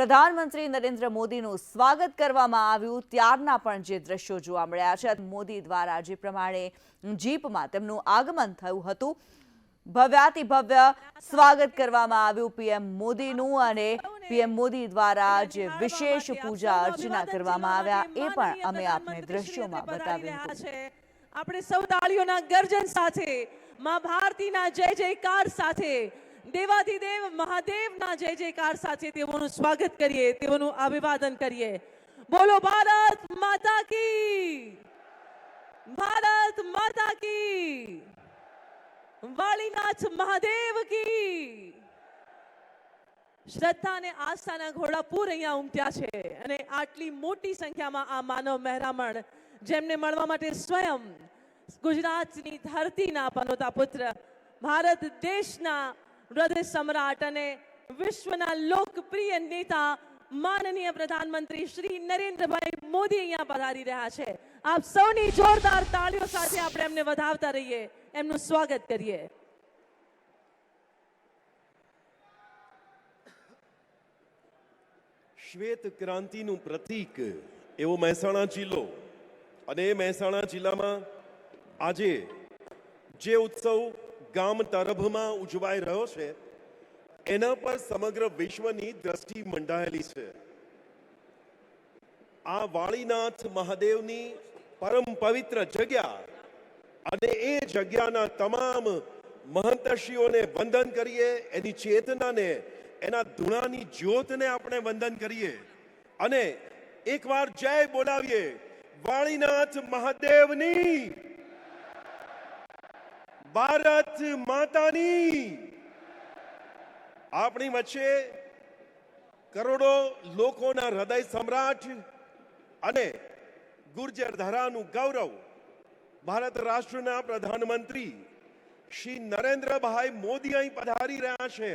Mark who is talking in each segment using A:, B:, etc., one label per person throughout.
A: પ્રધાનમંત્રી નરેન્દ્ર મોદીનું સ્વાગત કરવામાં આવ્યું. ત્યારના પણ જે દ્રશ્યો જોવા મળ્યા છે મોદી દ્વારા જે પ્રમાણે જીપમાં તેમનું આગમન થયું હતું. ભવ્યાતિ ભવ્ય સ્વાગત કરવામાં આવ્યું પીએમ મોદીનું અને પીએમ મોદી દ્વારા જે વિશેષ પૂજા અર્ચના કરવામાં આવ્યા એ પણ અમે આપને દ્રશ્યોમાં બતાવ્યું
B: છે. આપણે સૌ તાળીઓના ગર્જન સાથે મા ભારતીના જય જયકાર સાથે દેવાધિદેવ મહાદેવના જય જયકાર સાથે તેઓનું સ્વાગત કરીએ, તેઓનું અભિવાદન કરીએ. બોલો ભારત માતા કી! ભારત માતા કી! વાળીનાથ મહાદેવ કી! શ્રદ્ધા અને આસ્થાના ઘોડા પૂર અહીંયા ઉમટ્યા છે અને આટલી મોટી સંખ્યામાં આ માનવ મહેરામણ જેમને મળવા માટે સ્વયં ગુજરાતની ધરતીના પનોતા પુત્ર, ભારત દેશના હૃદય સમ્રાટ અને વિશ્વના લોકપ્રિય નેતા માનનીય પ્રધાનમંત્રી શ્રી નરેન્દ્રભાઈ મોદી અહીંયા પધારી રહ્યા છે. આપ સૌની જોરદાર તાળીઓ સાથે આપણે એમને વધાવતા રહીએ. એમનું સ્વાગત કરીએ.
C: શ્વેત ક્રાંતિનું પ્રતીક એવો મહેસાણા જિલ્લો અને એ મહેસાણા જિલ્લામાં આજે જે ઉત્સવ ગામ તરભમાં ઉજવાઈ રહ્યો છે, એના પર સમગ્ર વિશ્વની દ્રષ્ટિ મંડાયેલી છે. આ વાળીનાથ મહાદેવની પરમ પવિત્ર જગ્યા અને એ જગ્યાના તમામ મહંતશ્રીઓને વંદન કરીએ, એની ચેતનાને, એના ધૂણાની જ્યોતને આપણે વંદન કરીએ અને એકવાર જય બોલાવીએ, વાળીનાથ મહાદેવની ભારત માતાની. આપણી વચ્ચે કરોડો લોકોના હૃદય સમ્રાટ અને ગુર્જર ધરાનું ગૌરવ ભારત રાષ્ટ્રના પ્રધાનમંત્રી શ્રી નરેન્દ્રભાઈ મોદી અહીં પધારી રહ્યા છે.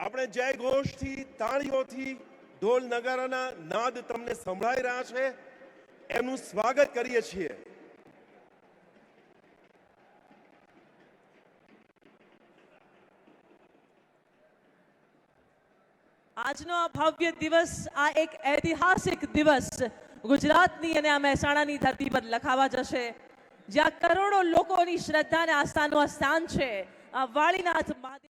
C: આપણે જય ઘોષથી, તાળીઓથી ઢોલ નગારાના નાદ તમને સંભળાઈ રહ્યા છે. એમનું સ્વાગત કરીએ છીએ.
B: આજનો આ ભવ્ય દિવસ, આ એક ઐતિહાસિક દિવસ. ગુજરાતની અને આ મહેસાણાની ધરતી પર લખાવા જશે. જ્યાં કરોડો લોકોની શ્રદ્ધા અને આસ્થાનું આ સ્થાન છે. આ વાળીનાથ મહાદેવ